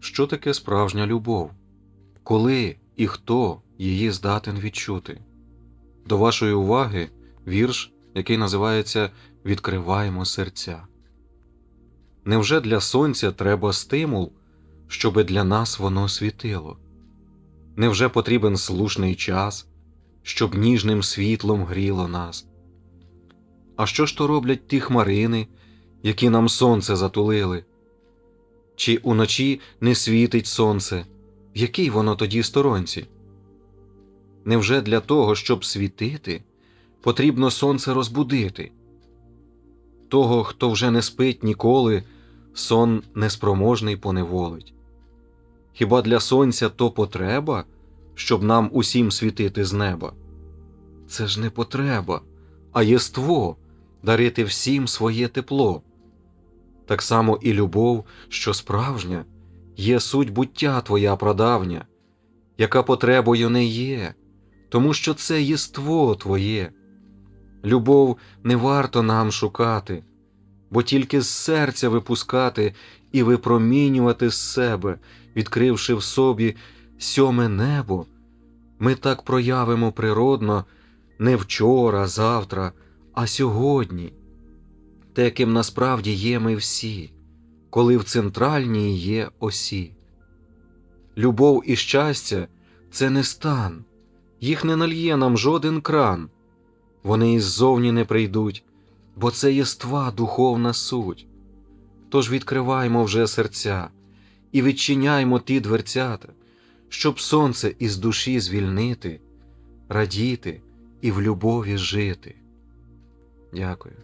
Що таке справжня любов? Коли і хто її здатен відчути? До вашої уваги вірш, який називається Відкриваємо серця. Невже для сонця треба стимул, щоби для нас воно світило? Невже потрібен слушний час, щоб ніжним світлом гріло нас? А що ж то роблять ті хмарини, які нам сонце затулили? Чи уночі не світить сонце, в якій воно тоді сторонці? Невже для того, щоб світити, потрібно сонце розбудити? Того, хто вже не спить ніколи, сон неспроможний поневолить. Хіба для сонця то потреба, щоб нам усім світити з неба? Це ж не потреба, а єство дарити всім своє тепло. Так само і любов, що справжня, є суть буття твоя прадавня, яка потребою не є, тому що це єство твоє. Любов не варто нам шукати, бо тільки з серця випускати і випромінювати з себе, відкривши в собі сьоме небо, ми так проявимо природно не вчора, завтра, а сьогодні, те, ким насправді є ми всі, коли в центральній є осі. Любов і щастя це не стан, їх не нальє нам жоден кран, вони іззовні не прийдуть, бо це єства духовна суть. Тож відкриваймо вже серця і відчиняймо ті дверцята, щоб сонце із душі звільнити, радіти і в любові жити. Дякую.